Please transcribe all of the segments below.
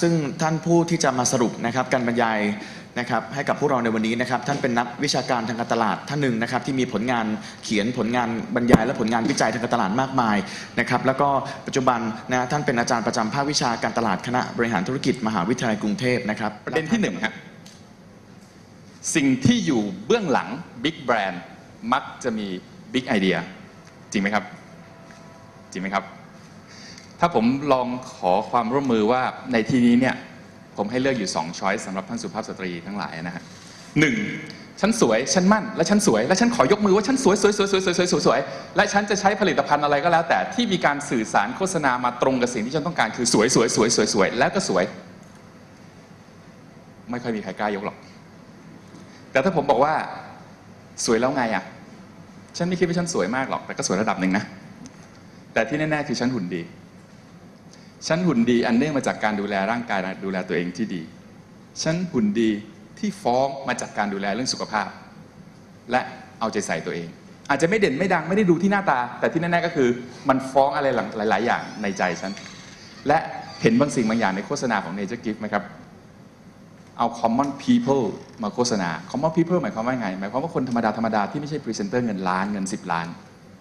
ซึ่งท่านผู้ที่จะมาสรุปนะครับการบรรยายนะครับให้กับพวกเราในวันนี้นะครับท่านเป็นนักวิชาการทางการตลาดท่านหนึ่งนะครับที่มีผลงานเขียนผลงานบรรยาย และผลงานวิจัยทางการตลาดมากมายนะครับแล้วก็ปัจจุบันนะท่านเป็นอาจารย์ประจำภาควิชาการตลาดคณะบริหารธุรกิจมหาวิทยาลัยกรุงเทพนะครับประเด็นที่หนึ่งฮะสิ่งที่อยู่เบื้องหลังบิ๊กแบรนด์มักจะมีบิ๊กไอเดียจริงไหมครับ จริงไหมครับ ถ้าผมลองขอความร่วมมือว่าในที่นี้เนี่ยผมให้เลือกอยู่2ช้อยสำหรับท่านสุภาพสตรีทั้งหลายนะฮะหนึ่งฉันสวย ฉันมั่น และฉันสวย และฉันขอยกมือว่าฉันสวยสวยสวยสวยสวยสวยสวยสวยและฉันจะใช้ผลิตภัณฑ์อะไรก็แล้ว แต่ที่มีการสื่อสารโฆษณามาตรงกับสิ่งที่ฉันต้องการคือสวยสวยสวยสวยสวยแล้วก็สวย ไม่ค่อยมีใครกล้ายกหรอก แต่ถ้าผมบอกว่าสวยแล้วไงอะ ฉันไม่คิดว่าฉันสวยมากหรอก แต่ก็สวยระดับหนึ่งนะ แต่ที่แน่ๆคือฉันหุ่นดี ฉันหุ่นดีอันเนื่องมาจากการดูแลร่างกายดูแลตัวเองที่ดี ฉันหุ่นดีที่ฟ้องมาจากการดูแลเรื่องสุขภาพ และเอาใจใส่ตัวเอง อาจจะไม่เด่นไม่ดังไม่ได้ดูที่หน้าตา แต่ที่แน่ๆก็คือ มันฟ้องอะไรหลาย ๆ อย่างในใจฉัน และเห็นบางสิ่งบางอย่างในโฆษณาของ Nature Gift ไหมครับ เอา common people มาโฆษณา common people หมายความว่าไง หมายความว่าคนธรรมดาธรรมดาที่ไม่ใช่พรีเซนเตอร์เงินล้านเงิน 10 ล้าน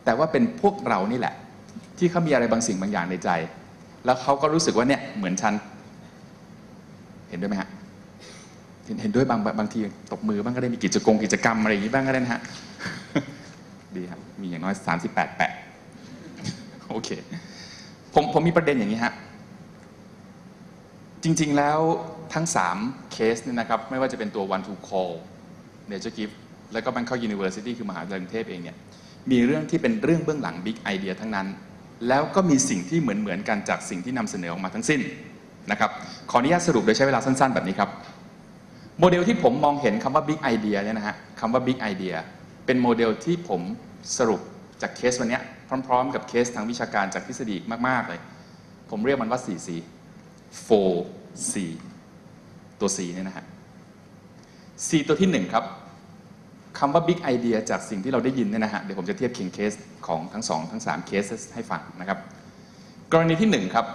แต่ว่าเป็นพวกเรานี่แหละ ที่เขามีอะไรบางสิ่งบางอย่างในใจ แล้วเขาก็รู้สึกว่าเนี่ยเหมือนฉัน เห็นด้วยไหมฮะเห็นเห็นด้วยบางบางทีตบมือบ้างก็ได้มีกิจกรรมกิจกรรมอะไรอย่างนี้บ้างก็ได้นะฮะดีครับ มีอย่างน้อย 38 แปะโอเค ผมผมมีประเด็นอย่างนี้ฮะ จริงๆแล้วทั้ง 3 เคสเนี่ยนะครับ ไม่ว่าจะเป็นตัว one to call nature gift แล้วก็ Bangkok University คือมหาวิทยาลัยกรุงเทพเองเนี่ย มีเรื่องที่เป็นเรื่องเบื้องหลัง big idea ทั้งนั้น แล้วก็มีสิ่งที่เหมือนเหมือนๆกันจากสิ่งที่นำเสนอออกมาทั้งสิ้นนะครับขออนุญาตสรุปโดยใช้เวลาสั้น ๆ แบบนี้ครับ โมเดลที่ผมมองเห็นคำว่า big idea เนี่ยนะฮะคำว่า big idea เป็นโมเดลที่ผมสรุปจากเคสวันนี้พร้อม ๆ กับเคสทางวิชาการจากทฤษฎีมาก ๆ เลย ผมเรียกมันว่า 4C 4C ตัว C เนี่ยนะฮะ C ตัวที่ 1 ครับ คำว่า big idea จากสิ่งที่เราได้ยินเนี่ยนะฮะเดี๋ยวผมจะเทียบเคียงเคสของทั้ง2ทั้ง3เคสให้ฟังนะครับ กรณีที่1ครับ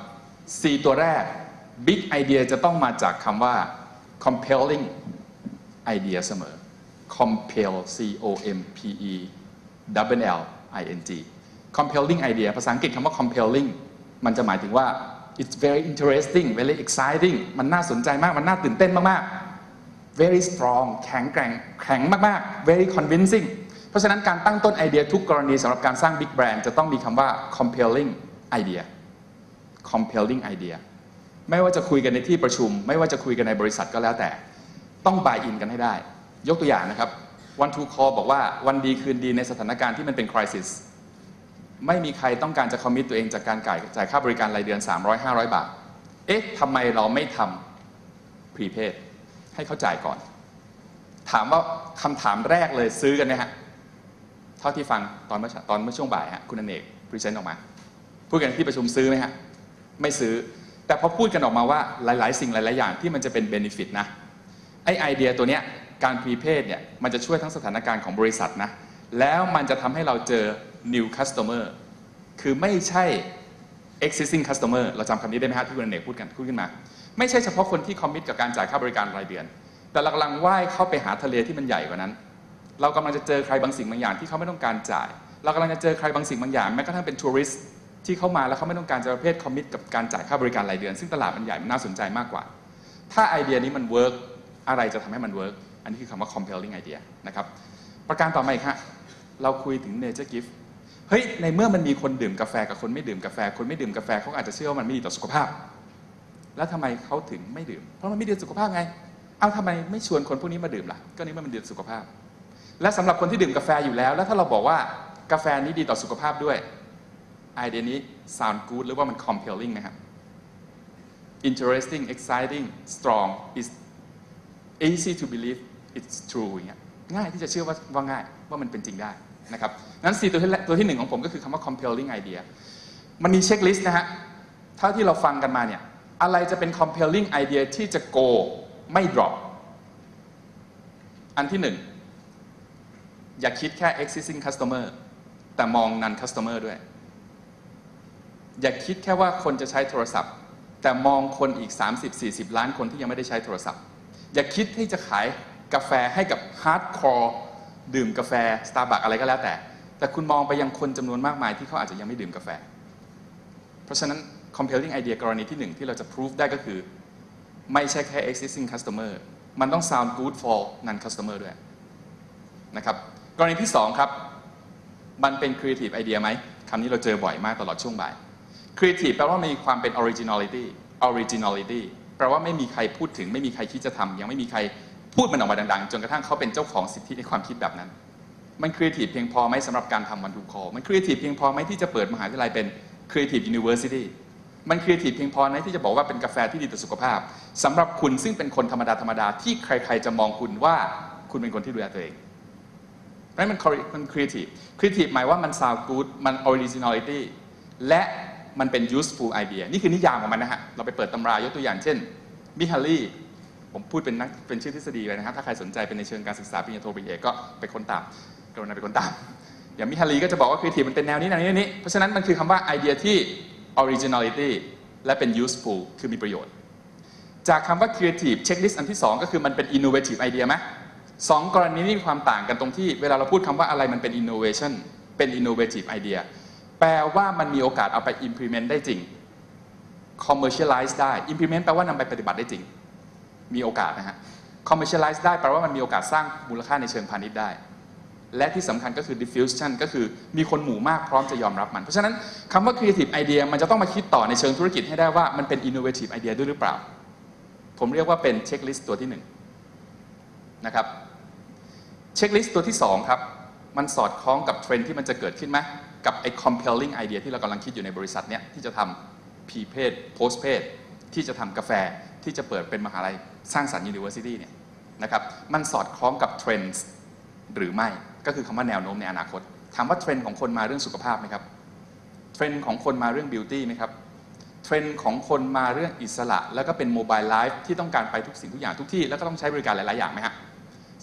C ตัวแรก big idea จะต้องมาจากคำว่า compelling idea เสมอ compel C O M P E double L I N G compelling idea ภาษาอังกฤษคำว่า compelling มันจะหมายถึงว่า it's very interesting very exciting มันน่าสนใจมาก มันน่าตื่นเต้นมาก ๆ very strong แข็งแกร่งแข็งมากๆ very convincing เพราะฉะนั้นการตั้งต้นไอเดียทุกกรณีสำหรับการสร้าง big brand จะต้องมีคำว่า compelling idea compelling idea ไม่ว่าจะคุยกันในที่ประชุม ไม่ว่าจะคุยกันในบริษัทก็แล้วแต่ ต้อง buy in กันให้ได้ ยกตัวอย่างนะครับ one to call บอกว่าวันดีคืนดีในสถานการณ์ที่มันเป็น crisis ไม่มีใครต้องการจะคอมมิตตัวเองจากการจ่ายจ่ายค่าบริการรายเดือน 300 500 บาท เอ๊ะทำไมเราไม่ทำ prepaid ให้เขาจ่ายก่อน ถามว่าคำถามแรกเลยซื้อกันไหมฮะเท่าที่ฟังตอนเมื่อตอนเมื่อช่วงบ่ายฮะคุณอเนกพรีเซนต์ออกมาพูดกันที่ประชุมซื้อไหมฮะไม่ซื้อ แต่พอพูดกันออกมาว่าหลาย ๆ สิ่งหลาย ๆ อย่างที่มันจะเป็นเบนฟิตนะไอไอเดียตัวเนี้ยการพรีเพดเนี่ยมันจะช่วยทั้งสถานการณ์ของบริษัทนะแล้วมันจะทำให้เราเจอ new customer คือไม่ใช่ existing customer เราจำคำนี้ได้ไหมฮะที่คุณอเนกพูดกันพูดขึ้นมา ไม่ใช่เฉพาะคนที่คอมมิตกับการจ่ายค่าบริการรายเดือน แต่เรากำลังว่ายเข้าไปหาทะเลที่มันใหญ่กว่านั้น เรากำลังจะเจอใครบางสิ่งบางอย่างที่เขาไม่ต้องการจ่าย เรากำลังจะเจอใครบางสิ่งบางอย่างแม้กระทั่งเป็นทัวริสต์ที่เข้ามาแล้วเขาไม่ต้องการจะประเภทคอมมิตกับการจ่ายค่าบริการรายเดือน ซึ่งตลาดมันใหญ่มันน่าสนใจมากกว่า ถ้าไอเดียนี้มันเวิร์กอะไรจะทำให้มันเวิร์กอันนี้คือคำว่า compelling idea นะครับประการต่อมาอีกฮะเราคุยถึง nature gift เฮ้ยในเมื่อมันมีคนดื่มกาแฟกับคนไม่ดื่มกาแฟ คนไม่ดื่มกาแฟเขาอาจจะเชื่อว่ามันไม่ดีต่อสุขภาพ แล้วทำไมเขาถึงไม่ดื่ม เพราะมันไม่ดีต่อสุขภาพไง เอาทำไมไม่ชวนคนพวกนี้มาดื่มล่ะ ก็นี่มันดีต่อสุขภาพ และสำหรับคนที่ดื่มกาแฟอยู่แล้ว แล้วถ้าเราบอกว่ากาแฟนี้ดีต่อสุขภาพด้วยไอเดียนี้ sound good หรือว่ามัน compelling นะครับ interesting exciting strong is easy to believe it's true อย่างเงี้ยง่ายที่จะเชื่อว่าว่าง่ายว่ามันเป็นจริงได้นะครับนั้นสี่ตัวที่แรกตัวที่หนึ่งของผมก็คือคำว่า compelling idea มันมีเช็คลิสต์นะฮะเท่าที่เราฟังกันมาเนี่ย อะไรจะเป็น compelling idea ที่จะ go ไม่ drop อันที่หนึ่ง อย่าคิดแค่ existing customer แต่มอง non customer ด้วย อย่าคิดแค่ว่าคนจะใช้โทรศัพท์ แต่มองคนอีก 30-40 ล้านคนที่ยังไม่ได้ใช้โทรศัพท์ อย่าคิดที่จะขายกาแฟให้กับฮาร์ดคอร์ดื่มกาแฟสตาร์บัคอะไรก็แล้วแต่ แต่คุณมองไปยังคนจำนวนมากมายที่เขาอาจจะยังไม่ดื่มกาแฟ เพราะฉะนั้น compelling idea กรณีที่หนึ่งที่เราจะ prove ได้ก็คือ ไม่ใช่แค่ existing customer มันต้อง sound good for non customer ด้วยนะครับกรณีที่สองครับ มันเป็น creative idea ไหมคำนี้เราเจอบ่อยมากตลอดช่วงบ่าย creative แปลว่ามีความเป็น originality originality แปลว่าไม่มีใครพูดถึง ไม่มีใครคิดจะทำยังไม่มีใครพูดมันออกมาดังๆ จนกระทั่งเขาเป็นเจ้าของสิทธิในความคิดแบบนั้น มัน creative เพียงพอไหมสำหรับการทำ one to call มัน creative เพียงพอไหมที่จะเปิดมหาวิทยาลัยเป็น creative university มัน creative เพียงพอไหมที่จะบอกว่าเป็นกาแฟที่ดีต่อสุขภาพสำหรับคุณซึ่งเป็นคนธรรมดาธรรมดาที่ใคร ๆ จะมองคุณว่าคุณเป็นคนที่ดูแลตัวเองเพราะฉะนั้นมันมัน creative creative หมายว่ามัน sound good มัน originality และมันเป็น useful idea นี่คือนิยามของมันนะฮะ เราไปเปิดตำรายกตัวอย่างเช่นมิฮารีผมพูดเป็นนักเป็นชื่อทฤษฎีไปนะครับ ถ้าใครสนใจเป็นในเชิงการศึกษาปริญญาโทปริญญาเอกก็ไปค้นตามกรุณาไปค้นตาม อย่างมิฮารีก็จะบอกว่า creative มันเป็นแนวนี้แนวนี้นวนี้ เพราะฉะนั้นมันคือคำว่าไอเดียที่ originality และเป็น useful คือมีประโยชน์ จากคำว่า creative checklist อันที่สองก็คือมันเป็น innovative idea ไหมสองกรณีนี้มีความต่างกันตรงที่เวลาเราพูดคำว่าอะไรมันเป็น innovation เป็น innovative idea แปลว่ามันมีโอกาสเอาไป implement ได้จริง commercialize ได้ implement แปลว่านำไปปฏิบัติได้จริง มีโอกาสนะฮะ commercialize ได้แปลว่ามันมีโอกาสสร้างมูลค่าในเชิงพาณิชย์ได้ และที่สำคัญก็คือ diffusion ก็คือมีคนหมู่มากพร้อมจะยอมรับมัน เพราะฉะนั้นคำว่า creative idea มันจะต้องมาคิดต่อในเชิงธุรกิจให้ได้ว่ามันเป็น innovative idea ด้วยหรือเปล่า ผมเรียกว่าเป็นเช็คลิสต์ตัวที่หนึ่งนะครับเช็คลิสต์ตัวที่สองครับมันสอดคล้องกับเทรนด์ที่มันจะเกิดขึ้นไหมกับไอ้ compelling idea ที่เรากำลังคิดอยู่ในบริษัทเนี้ยที่จะทำ pre paid post paid ที่จะทำกาแฟที่จะเปิดเป็นมหาลัยสร้างสรรค์ university เนี่ยนะครับมันสอดคล้องกับเทรนด์หรือไม่ ก็คือคำว่าแนวโน้มในอนาคตถามว่าเทรนด์ของคนมาเรื่องสุขภาพไหมครับเทรนด์ของคนมาเรื่องบิวตี้ไหมครับเทรนด์ของคนมาเรื่องอิสระ แล้วก็เป็นโมบายไลฟ์ที่ต้องการไปทุกสิ่งทุกอย่างทุกที่ แล้วก็ต้องใช้บริการหลาย ๆ อย่างไหมฮะ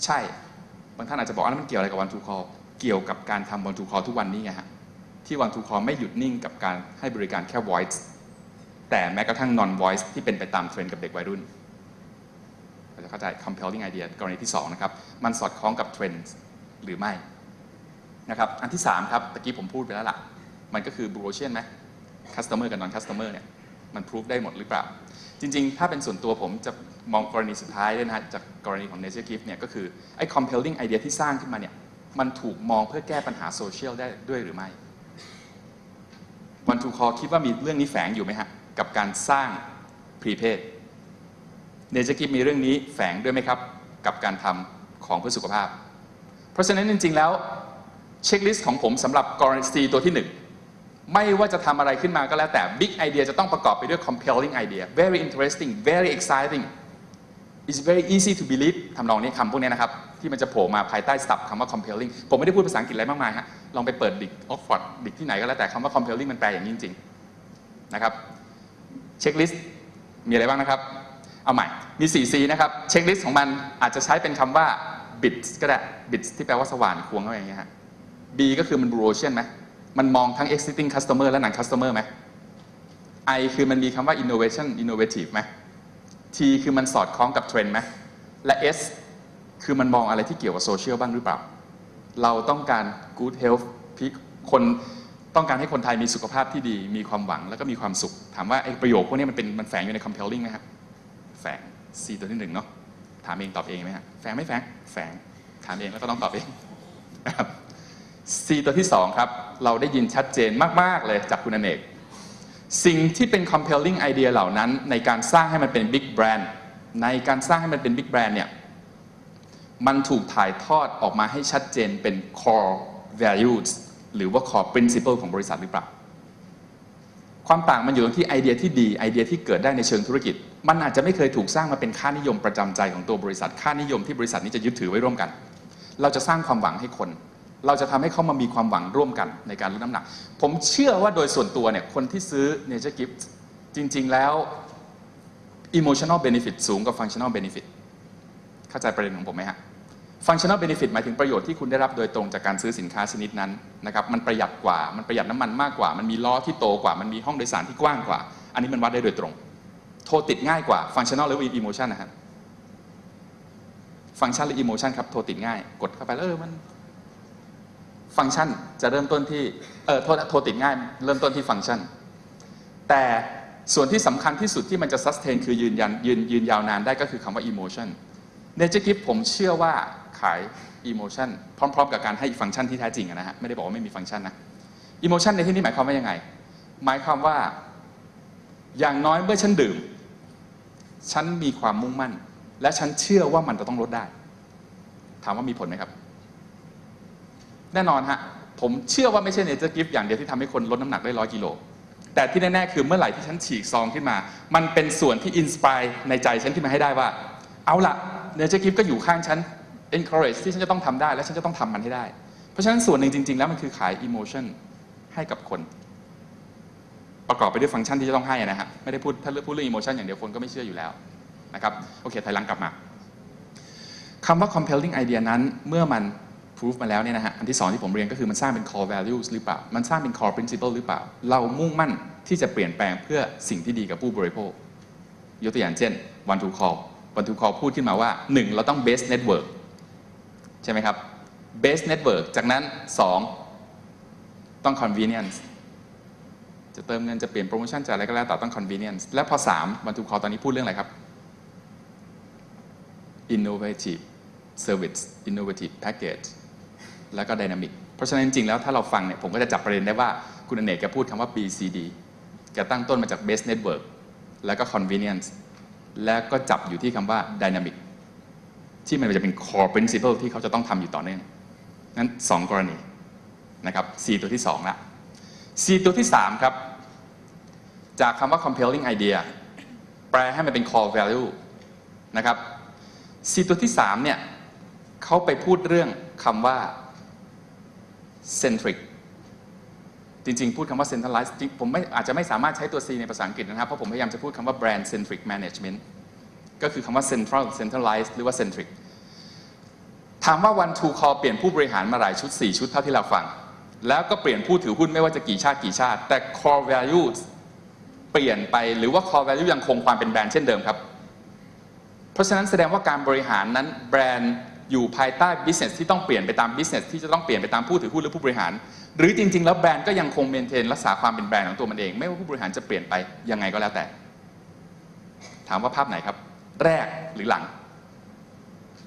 ใช่ บางท่านอาจจะบอกว่ามันเกี่ยวอะไรกับวันทูคอเกี่ยวกับการทำวันทูคอทุกวันนี้ไงฮะที่วันทูคอไม่หยุดนิ่งกับการให้บริการแค่ voice แต่แม้กระทั่ง non voice ที่เป็นไปตามเทรนด์กับเด็กวัยรุ่นเราจะเข้าใจ compelling idea กรณีที่สองนะครับมันสอดคล้องกับเทรนด์ หรือไม่นะครับอันที่สามครับตะกี้ผมพูดไปแล้วล่ะ มันก็คือ blue ocean ไหม customer กับ non customer เมอร์เนี่ยมันพิสูจได้หมดหรือเปล่า จริง ๆ ถ้าเป็นส่วนตัวผมจะมองกรณีสุดท้ายด้วยนะฮะจากกรณีของ Nature Gift เนี่ยก็คือ ไอ้ compelling idea ที่สร้างขึ้นมาเนี่ยมันถูกมองเพื่อแก้ปัญหาโซเชียลได้ด้วยหรือไม่วันทูคอคิดว่ามีเรื่องนี้แฝงอยู่ไหมฮะ กับการสร้าง prepaid Nature Gift มีเรื่องนี้แฝงด้วยไหมครับ กับการทำของเพื่อสุขภาพ เพราะฉะนั้นจริง ๆ แล้วเช็คลิสต์ของผมสำหรับกรณีตัวที่หนึ่งไม่ว่าจะทำอะไรขึ้นมาก็แล้วแต่ big idea จะต้องประกอบไปด้วย compelling idea very interesting very exciting it's very easy to believe ทำนองนี้คำพวกนี้นะครับ ที่มันจะโผล่มาภายใต้ศัพท์คำว่า compelling ผมไม่ได้พูดภาษาอังกฤษอะไรมากมายฮะลองไปเปิดดิกออกฟอร์ดดิกที่ไหนก็แล้วแต่คำว่า compelling มันแปลอย่างนี้จริงๆนะครับเช็คลิสต์มีอะไรบ้างนะครับ เอาใหม่มี 4C นะครับเช็คลิสต์ของมันอาจจะใช้เป็นคำว่า bits ก็ได้ bits ที่แปลว่าสว่านควงเข้าไปอย่างเงี้ยฮะ B ก็คือมัน blue ocean ไหมมันมองทั้ง existing customer และ non customer ไหม I คือมันมีคำว่า innovation innovative ไหม T คือมันสอดคล้องกับเทรนด์ไหม และ S คือมันมองอะไรที่เกี่ยวกับโซเชียลบ้างหรือเปล่า เราต้องการ good health คนต้องการให้คนไทยมีสุขภาพที่ดี มีความหวังแล้วก็มีความสุข ถามว่าไอ้ประโยคพวกนี้มันเป็นมันแฝงอยู่ใน compelling ไหมครับ แฝง C ตัวที่หนึ่งเนาะ ถามเองตอบเองไหมฮะแฝงไม่แฝงแฝงถามเองแล้วก็ต้องตอบเองนะครับ C ตัวที่ 2 ครับ เราได้ยินชัดเจนมาก ๆ เลยจากคุณอเนก สิ่งที่เป็น compelling idea เหล่านั้น ในการสร้างให้มันเป็น big brand ในการสร้างให้มันเป็น big brand เนี่ย มันถูกถ่ายทอดออกมาให้ชัดเจนเป็น core values หรือว่า core principle ของบริษัทหรือเปล่า ความต่างมันอยู่ตรงที่ไอเดียที่ดีไอเดียที่เกิดได้ในเชิงธุรกิจ มันอาจจะไม่เคยถูกสร้างมาเป็นค่านิยมประจำใจของตัวบริษัท ค่านิยมที่บริษัทนี้จะยึดถือไว้ร่วมกัน เราจะสร้างความหวังให้คน เราจะทำให้เขามามีความหวังร่วมกันในการลดน้ำหนัก ผมเชื่อว่าโดยส่วนตัวเนี่ยคนที่ซื้อ Nature Gift จริง ๆ แล้ว emotional benefit สูงกว่า functional benefit เข้าใจประเด็นของผมไหมฮะ functional benefit หมายถึงประโยชน์ที่คุณได้รับโดยตรงจากการซื้อสินค้าชนิดนั้นนะครับมันประหยัดกว่ามันประหยัดน้ำมันมากกว่า มันมีล้อที่โตกว่า มันมีห้องโดยสารที่กว้างกว่า อันนี้มันวัดได้โดยตรง โทรติดง่ายกว่า functional หรือ emotion นะครับฟังก์ชันหรือ emotion ครับ โทรติดง่าย กดเข้าไปแล้วเออมัน ฟังก์ชันจะเริ่มต้นที่ เออโทรโทรติดง่าย เริ่มต้นที่ฟังก์ชัน แต่ส่วนที่สำคัญที่สุดที่มันจะ sustain คือยืนยันยืนยืนยาวนานได้ก็คือคำว่า emotion เนเจอร์กิฟผมเชื่อว่า ขาย emotion พร้อม ๆ กับการให้ฟังก์ชันที่แท้จริงนะฮะไม่ได้บอกว่าไม่มีฟังก์ชันนะ emotion ในที่นี้หมายความว่ายังไง หมายความว่าอย่างน้อยเมื่อฉันดื่ม ฉันมีความมุ่งมั่น และฉันเชื่อว่ามันจะต้องลดได้ ถามว่ามีผลไหมครับ แน่นอนฮะผมเชื่อว่าไม่ใช่เนเจอร์กิฟต์อย่างเดียวที่ทำให้คนลดน้ำหนักได้ร้อยกิโลแต่ที่แน่ๆคือเมื่อไหร่ที่ฉันฉีกซองขึ้นมา มันเป็นส่วนที่อินสปายในใจฉันขึ้นมาให้ได้ว่า เอาละเนเจอร์กิฟต์ก็อยู่ข้างฉัน encourage ที่ฉันจะต้องทำได้ และฉันจะต้องทำมันให้ได้ เพราะฉะนั้นส่วนหนึ่งจริง ๆ แล้วมันคือขาย emotion ให้กับคน ประกอบไปด้วยฟังก์ชันที่จะต้องให้นะฮะไม่ได้พูดถ้าเลือกพูดเรื่อง emotion อย่างเดียวคนก็ไม่เชื่ออยู่แล้วนะครับโอเคถอยหลังกลับมาคำว่า compelling idea นั้นเมื่อมัน proof มาแล้วเนี่ยนะฮะอันที่สองที่ผมเรียนก็คือมันสร้างเป็น core values หรือเปล่า มันสร้างเป็น core principle หรือเปล่า เรามุ่งมั่นที่จะเปลี่ยนแปลงเพื่อสิ่งที่ดีกับผู้บริโภค ยกตัวอย่างเช่น one to call one to call พูดขึ้นมาว่า 1 เราต้อง base network ใช่ไหมครับ base network จากนั้น 2 ต้อง convenience จะเติมเงินจะเปลี่ยนโปรโมชั่นจะอะไรก็แล้วแต่ต้อง convenience และพอ3 one to call ตอนนี้พูดเรื่องอะไรครับ innovative service innovative package แล้วก็ dynamic เพราะฉะนั้นจริงๆแล้วถ้าเราฟังเนี่ยผมก็จะจับประเด็นได้ว่าคุณอเนกแกพูดคำว่า BCD แกตั้งต้นมาจาก base network แล้วก็ convenience แล้วก็จับอยู่ที่คำว่า dynamic ที่มันจะเป็น core principle ที่เขาจะต้องทำอยู่ต่อเนื่องนั้น 2 กรณีนะครับ C ตัวที่2ละ C ตัวที่ 3 ครับ จากคำว่า compelling idea แปลให้มันเป็น core value นะครับ C ตัวที่ 3 เนี่ยเขาไปพูดเรื่องคำว่า centric จริง ๆ พูดคำว่า centralized ผมไม่อาจจะไม่สามารถใช้ตัว C ในภาษาอังกฤษนะครับ เพราะผมพยายามจะพูดคำว่า brand centric management ก็คือคำว่า central centralized หรือว่า centric ถามว่า one two call เปลี่ยนผู้บริหารมาหลายชุด 4 ชุดเท่าที่เราฟัง แล้วก็เปลี่ยนผู้ถือหุ้นไม่ว่าจะกี่ชาติกี่ชาติ แต่ core value เปลี่ยนไปหรือว่า core value ยังคงความเป็นแบรนด์เช่นเดิมครับ เพราะฉะนั้นแสดงว่าการบริหารนั้นแบรนด์อยู่ภายใต้ business ที่ต้องเปลี่ยนไปตาม business ที่จะต้องเปลี่ยนไปตามผู้ถือหุ้นหรือผู้บริหาร หรือจริง ๆ แล้วแบรนด์ก็ยังคงเมนเทนรักษาความเป็นแบรนด์ของตัวมันเอง ไม่ว่าผู้บริหารจะเปลี่ยนไปยังไงก็แล้วแต่ ถามว่าภาพไหนครับ แรกหรือหลัง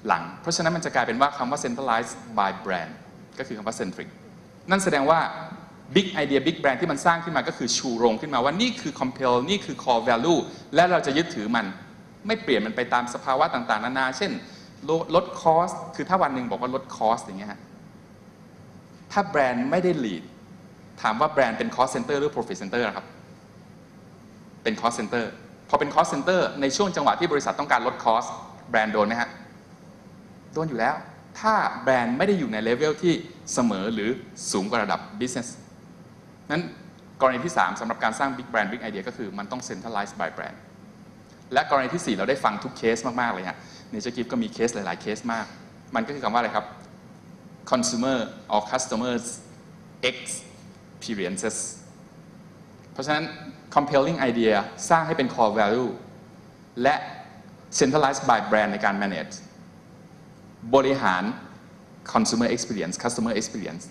หลัง เพราะฉะนั้นมันจะกลายเป็นว่าคำว่า centralized by brand ก็คือคำว่า centric นั่นแสดงว่า big idea big brand ที่มันสร้างขึ้นมาก็คือชูโรงขึ้นมาว่านี่คือ compel นี่คือ core value และเราจะยึดถือมัน ไม่เปลี่ยนมันไปตามสภาวะต่างๆ นานา เช่น ลดลดคอสคือถ้าวันหนึ่งบอกว่าลดคอสอย่างเงี้ยฮะถ้าแบรนด์ไม่ได้ lead ถามว่าแบรนด์เป็น cost center หรือ profit center นะครับ เป็น cost center พอเป็น cost center ในช่วงจังหวะที่บริษัทต้องการลดคอสแบรนด์โดนไหมฮะ โดนอยู่แล้ว ถ้าแบรนด์ไม่ได้อยู่ในเลเวลที่เสมอหรือสูงกว่าระดับ business นั้นกรณีที่ 3สำหรับการสร้าง big brand big idea ก็คือมันต้อง centralize by brand และกรณีที่ 4 เราได้ฟังทุกเคสมาก ๆ เลยฮะในเจกิฟก็มีเคสหลาย ๆ เคสมาก มันก็คือคำว่าอะไรครับ consumer or customers experiences เพราะฉะนั้น compelling idea สร้างให้เป็น core value และ centralized by brand ในการ manage บริหาร consumer experience customer experience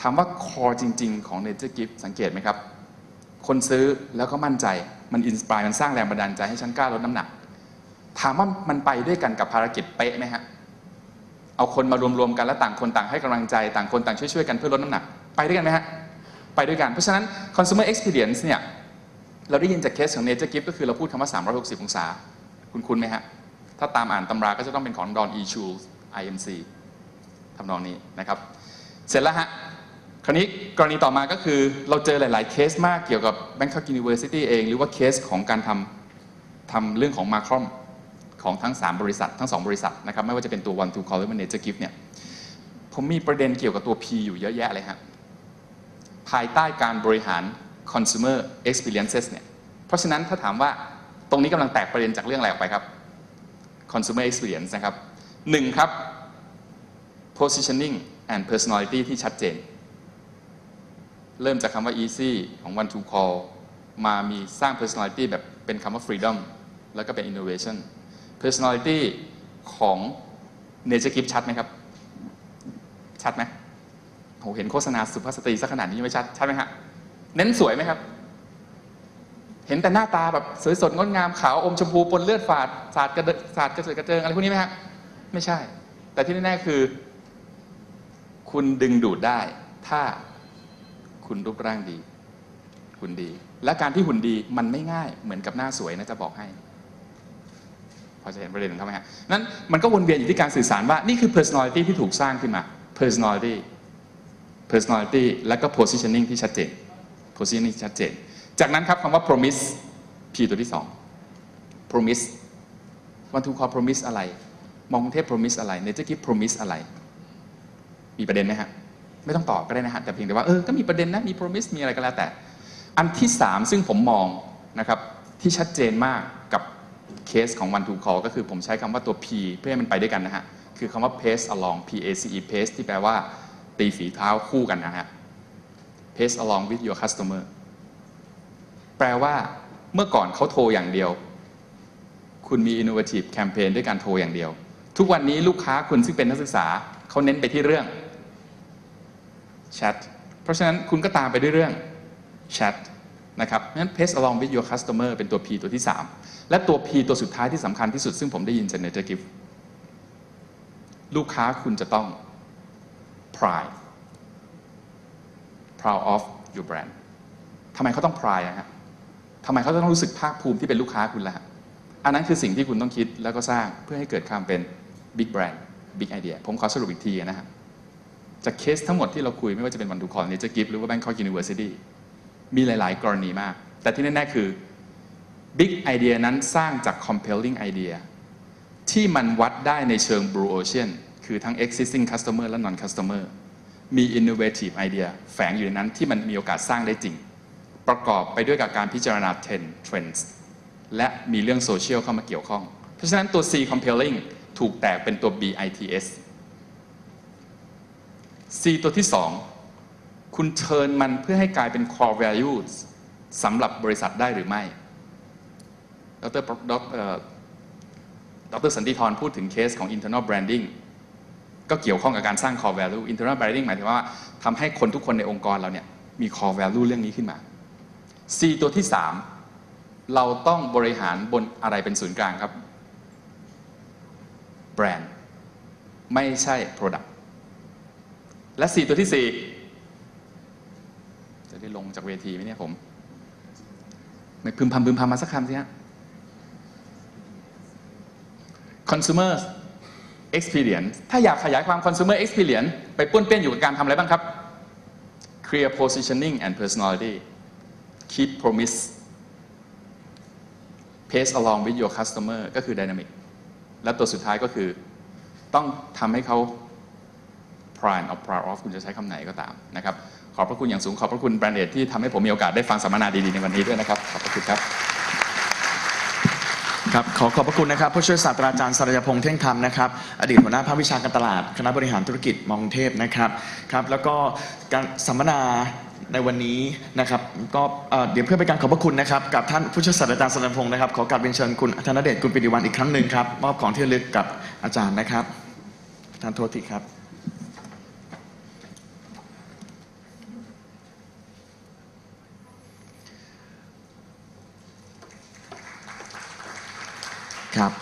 ถามว่า core จริง ๆ ของ Nature Gift สังเกตไหมครับ คนซื้อแล้วก็มั่นใจ มันอินสปายมันสร้างแรงบันดาลใจให้ฉันกล้าลดน้ำหนัก ถามว่ามันไปด้วยกันกับภารกิจเป๊ะไหมฮะ เอาคนมารวมๆกันแล้วต่างคนต่างให้กำลังใจ ต่างคนต่างช่วยๆกันเพื่อลดน้ำหนัก ไปด้วยกันไหมฮะ ไปด้วยกัน เพราะฉะนั้น consumer experience เนี่ยเราได้ยินจากเคสของ Nature Gift ก็คือเราพูดคำว่า 360 องศา คุณคุ้นไหมฮะ ถ้าตามอ่านตำราก็จะต้องเป็นของดอน e c h u l IMC ทำนองนี้นะครับ เสร็จแล้วฮะ คราวนี้กรณีต่อมาก็คือเราเจอหลาย ๆ เคสมากเกี่ยวกับ Bangkok University เอง หรือว่าเคสของการทำทำเรื่องของมาครอมของทั้ง 3 บริษัททั้ง 2 บริษัทนะครับไม่ว่าจะเป็นตัว One to Call หรือ Nature Gift เนี่ยผมมีประเด็นเกี่ยวกับตัว P อยู่เยอะแยะเลยฮะ ภายใต้การบริหาร consumer experiences เนี่ย เพราะฉะนั้นถ้าถามว่าตรงนี้กำลังแตกประเด็นจากเรื่องอะไรออกไปครับ consumer experience นะครับหนึ่งครับ positioning and personality ที่ชัดเจน เริ่มจากคำว่า easy ของ one to call มามีสร้าง personality แบบเป็นคำว่า freedom แล้วก็เป็น innovation personality ของ nature gift ชัดไหมครับ ชัดไหม เห็นโฆษณาสุภาพสตรีสักขนาดนี้ยังไม่ชัดชัดไหมฮะเน้นสวยไหมครับ เห็นแต่หน้าตาแบบสวยสดงดงามขาวอมชมพูปนเลือดฝาดสาดกระเดสาดกระเจิดกระเจิงอะไรพวกนี้ไหมฮะไม่ใช่ แต่ที่แน่ๆคือ คุณดึงดูดได้ ถ้าคุณรูปร่างดีหุ่นดี และการที่หุ่นดีมันไม่ง่ายเหมือนกับหน้าสวยนะจะบอกให้ พอจะเห็นประเด็นของเขาไหมฮะนั้นมันก็วนเวียนอยู่ที่การสื่อสารว่า นี่คือ personality ที่ถูกสร้างขึ้นมา personality personality และก็ positioning ที่ชัดเจน positioning ที่ชัดเจน จากนั้นครับคำว่า promise P ตัวที่สอง promise วันทูคอ promise อะไร มองกรุงเทพ promise อะไรเนเจอร์กิฟ promise อะไร มีประเด็นไหมฮะ ไม่ต้องตอบก็ได้นะฮะ แต่เพียงแต่ว่า เออ ก็มีประเด็นนะ มี promise มีอะไรก็แล้วแต่ อันที่สามซึ่งผมมองนะครับที่ชัดเจนมากกับเคสของ one to call ก็คือผมใช้คำว่าตัว P เพื่อให้มันไปด้วยกันนะฮะ คือคำว่า pace along P A C E pace ที่แปลว่า ตีฝีเท้าคู่กันนะฮะ pace along with your customer แปลว่าเมื่อก่อนเขาโทรอย่างเดียว คุณมี innovative campaign ด้วยการโทรอย่างเดียว ทุกวันนี้ลูกค้าคุณซึ่งเป็นนักศึกษาเขาเน้นไปที่เรื่องแชทเพราะฉะนั้นคุณก็ตามไปด้วยเรื่องแชทนะครับงั้น pace along with your customer เป็นตัว P ตัวที่ 3 และตัว P ตัวสุดท้ายที่สำคัญที่สุด ซึ่งผมได้ยินจาก Nature Gift ลูกค้าคุณจะต้อง pride proud of your brand ทำไมเขาต้อง pride ฮะทำไมเขาต้องรู้สึกภาคภูมิที่เป็นลูกค้าคุณล่ะอันนั้นคือสิ่งที่คุณต้องคิดแล้วก็สร้างเพื่อให้เกิดความเป็น big brand big idea ผมขอสรุปอีกทีนะครับจากเคสทั้งหมดที่เราคุยไม่ว่าจะเป็นวันดูคอนเนจอร์กิฟหรือว่า Bangkok University มีหลาย ๆ กรณีมาก แต่ที่แน่ ๆ คือ Big Idea นั้นสร้างจาก Compelling Idea ที่มันวัดได้ในเชิง Blue Ocean คือทั้ง existing customer และ non customer มี innovative idea แฝงอยู่ในนั้นที่มันมีโอกาสสร้างได้จริง ประกอบไปด้วยกับการพิจารณา10 trends และมีเรื่องโซเชียลเข้ามาเกี่ยวข้อง เพราะฉะนั้นตัว C compelling ถูกแตกเป็นตัว BITS C ตัวที่ 2 คุณเชิญมันเพื่อให้กลายเป็น core values สำหรับบริษัทได้หรือไม่ ดรดรสันติธรพูดถึงเคสของ internal branding ก็เกี่ยวข้องกับการสร้าง core value internal branding หมายถึงว่าทำให้คนทุกคนในองค์กรเราเนี่ยมี core value เรื่องนี้ขึ้นมา C ตัวที่ 3 เราต้องบริหารบนอะไรเป็นศูนย์กลางครับ แบรนด์ไม่ใช่ product และ4ตัวที่ 4 จะได้ลงจากเวทีไหมเนี่ยผม ไม่พึมพำพึมพำมาสักคำสิฮะ consumers experience ถ้าอยากขยายความ consumer experience ไปป้วนเปี้ยนอยู่กับการทำอะไรบ้างครับ clear positioning and personality keep promise pace along with your customer ก็คือ dynamic และตัวสุดท้ายก็คือ ต้องทำให้เขา prime of proud of คุณจะใช้คำไหนก็ตามนะครับ ขอบพระคุณอย่างสูง ขอบพระคุณแบรนด์เอที่ทำให้ผมมีโอกาสได้ฟังสัมมนาดีๆในวันนี้ด้วยนะครับ ขอบพระคุณครับ ครับขอขอบพระคุณนะครับผู้ช่วยศาสตราจารย์สรยพงษ์เท่งธรรมนะครับอดีตหัวหน้าภาควิชาการตลาด คณะบริหารธุรกิจมองเทพนะครับครับ แล้วก็การสัมมนาในวันนี้นะครับก็เดี๋ยวเพื่อเป็นการขอบพระคุณนะครับกับท่านผู้ช่วยศาสตราจารย์สรยพงษ์นะครับขอกราบเรียนเชิญคุณธนเดชกุลปิติวันอีกครั้งหนึ่งครับมอบของที่ระลึกกับอาจารย์นะครับท่านโทษทีครับ ครับ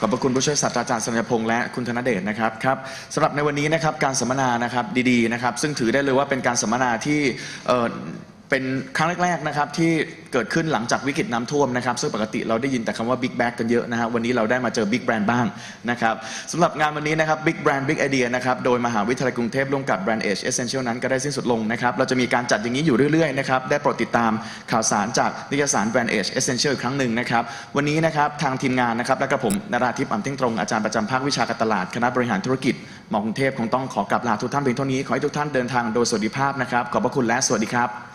ขอบพระคุณผู้ช่วยศาสตราจารย์สัญญพงษ์และคุณธนเดชนะครับครับสำหรับในวันนี้นะครับการสัมมนานะครับดีๆนะครับ ซึ่งถือได้เลยว่าเป็นการสัมมนาที่ เป็นครั้งแรกๆนะครับที่เกิดขึ้นหลังจากวิกฤตน้ำท่วมนะครับซึ่งปกติเราได้ยินแต่คำว่า Big Bag กันเยอะนะฮะวันนี้เราได้มาเจอ Big Brand บ้างนะครับสำหรับงานวันนี้นะครับ Big Brand Big Idea นะครับโดยมหาวิทยาลัยกรุงเทพร่วมกับ Brand Age Essential นั้นก็ได้สิ้นสุดลงนะครับเราจะมีการจัดอย่างนี้อยู่เรื่อยๆนะครับได้โปรดติดตามข่าวสารจากนิตยสาร Brand Age Essential อีกครั้งหนึ่งนะครับวันนี้นะครับทางทีมงานนะครับและกระผมนราทิพย์อ่ำเท่งตรงอาจารย์ประจำภาควิชาการตลาดคณะบริหารธุรกิจมอกรุงเทพคงต้องขอกลับลาทุกท่านเพียงเท่านี้ขอให้ทุกท่านเดินทางโดยสวัสดิภาพนะครับขอบพระคุณและสวัสดีครับ